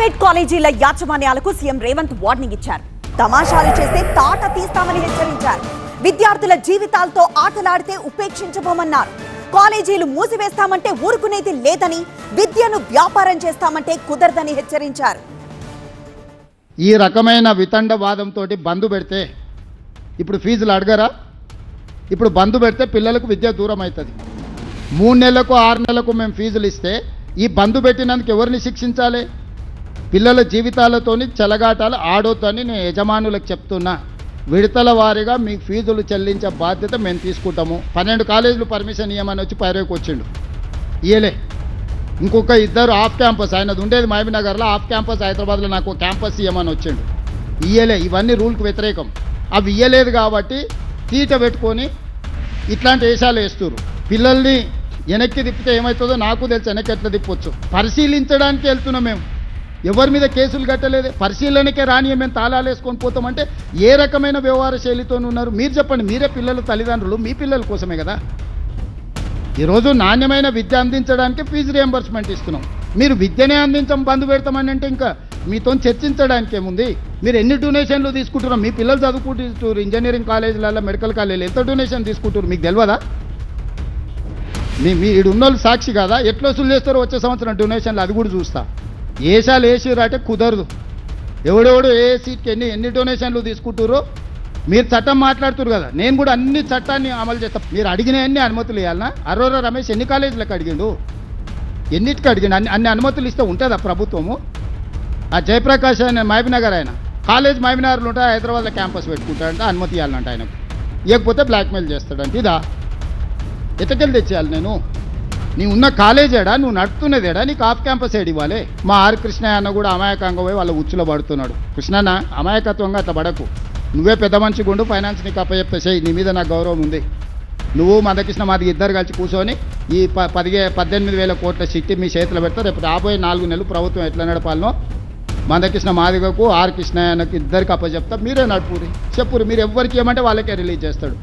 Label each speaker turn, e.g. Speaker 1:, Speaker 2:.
Speaker 1: Private కాలేజీల యాజమాన్యాలకు CM Revanth warning ఇచ్చారు. తమాషాలు చేస్తే తాట తీస్తామని హెచ్చరించారు. విద్యార్థుల జీవితాలతో ఆటలాడితే ఉపేక్షించబోమన్నారు. కాలేజీలు మూసివేస్తామంటే ఊరుకునేది లేదని విద్యను వ్యాపారం చేస్తామంటే కుదరదని హెచ్చరించారు.
Speaker 2: ఈ రకమైన వితండవాదంతో బంధు పెడితే ఇప్పుడు ఫీజులు అడగరా? ఇప్పుడు బంధు పెడితే పిల్లలకు విద్య దూరం అవుతుంది మూడు నెలలకు ఆరు నెలలకు మేము ఫీజులు ఇస్తే ఈ బంధు పెట్టినందుకు ఎవరిని శిక్షించాలి? పిల్లల జీవితాలతోని చెలగాటాలు ఆడొద్దని నేను యజమానులకు చెప్తున్నా. విడతల వారీగా మీకు ఫీజులు చెల్లించే బాధ్యత మేము తీసుకుంటాము. పన్నెండు కాలేజీలు పర్మిషన్ ఇవ్వమని వచ్చి పైరేకి వచ్చిండు. ఇయలే ఇంకొక ఇద్దరు ఆఫ్ క్యాంపస్ ఆయనది ఉండేది మహబీనగర్లో ఆఫ్ క్యాంపస్ హైదరాబాద్లో నాకు క్యాంపస్ ఇవ్వమని వచ్చిండు. ఇయ్యలే ఇవన్నీ రూల్కి వ్యతిరేకం. అవి ఇయ్యలేదు కాబట్టి తీట పెట్టుకొని ఇట్లాంటి వేషాలు వేస్తున్నారు పిల్లల్ని వెనక్కి తిప్పితే ఏమవుతుందో నాకు తెలుసు వెనక్కి ఎట్లా తిప్పొచ్చు? పరిశీలించడానికి వెళ్తున్నాం మేము. ఎవరి మీద కేసులు కట్టలేదు? పరిశీలనకే రాని మేము తాళాలు వేసుకొని పోతామంటే ఏ రకమైన వ్యవహార శైలితో ఉన్నారు? మీరు చెప్పండి మీరే పిల్లల తల్లిదండ్రులు మీ పిల్లల కోసమే కదా? ఈరోజు నాణ్యమైన విద్య అందించడానికి ఫీజు రియంబర్స్మెంట్ ఇస్తున్నాం. మీరు విద్యనే అందించం బంద్ పెడతామని అంటే ఇంకా మీతో చర్చించడానికి ఏముంది? మీరు ఎన్ని డొనేషన్లు తీసుకుంటున్నారు? మీ పిల్లలు చదువుకుంటున్నారు ఇంజనీరింగ్ కాలేజీలలో మెడికల్ కాలేజీలు ఎంత డొనేషన్ తీసుకుంటారు మీకు తెలియదా? మీ మీ ఈడు సాక్షి కదా? ఎట్లా వసూలు చేస్తారో వచ్చే సంవత్సరం డొనేషన్లు అది కూడా చూస్తా. ఏసాలు వేసిర్రు అంటే కుదరదు. ఎవడెవడు ఏ సీట్కి ఎన్ని ఎన్ని డొనేషన్లు తీసుకుంటారో మీరు చట్టం మాట్లాడుతున్నారు కదా. నేను కూడా అన్ని చట్టాన్ని అమలు చేస్తా. మీరు అడిగిన అన్ని అనుమతులు ఇవ్వాలనా అరోరా రమేష్ ఎన్ని కాలేజీలకు అడిగిండు? ఎన్నిటికి అడిగిండు? అన్ని అన్ని అనుమతులు ఇస్తే ఉంటుందా ప్రభుత్వము? ఆ జయప్రకాష్ ఆయన మహబీనగర్ ఆయన కాలేజ్ మహబీనగర్లు ఉంటాయి హైదరాబాద్లో క్యాంపస్ పెట్టుకుంటాడంటే అనుమతి ఇవ్వాలంట ఆయనకు. ఇవ్వకపోతే బ్లాక్మెయిల్ చేస్తాడంటే. ఇదా. ఎతకెళ్ళి తెచ్చేయాలి నేను? నీ ఉన్న కాలేజేడా నువ్వు నడుపుతున్నదేడా నీకు ఆఫ్ క్యాంపస్ ఏడు ఇవ్వాలి. మా ఆర్ కృష్ణ అన్న కూడా అమాయకంగా పోయి వాళ్ళ ఉచ్చులో పడుతున్నాడు. కృష్ణన్న అమాయకత్వంగా అట్లా పడకు. నువ్వే పెద్ద మంచి గుండు ఫైనాన్స్ నీకు అప్పచెప్తే నీ మీద నాకు గౌరవం ఉంది. నువ్వు మందకృష్ణ మాది ఇద్దరు కలిసి కూర్చొని ఈ ప పదిహే పద్దెనిమిది వేల కోట్ల చిట్టి మీ చేతిలో పెడతా. రేపు రాబోయే నాలుగు నెలలు ప్రభుత్వం ఎట్లా నడపాలనో మందకృష్ణ మాదిగకు ఆర్ కృష్ణయ్యనకు ఇద్దరికి అప్పచెప్తా. మీరే నడుపురి. చెప్పురు. మీరు ఎవరికి ఏమంటే వాళ్ళకే రిలీజ్ చేస్తాడు.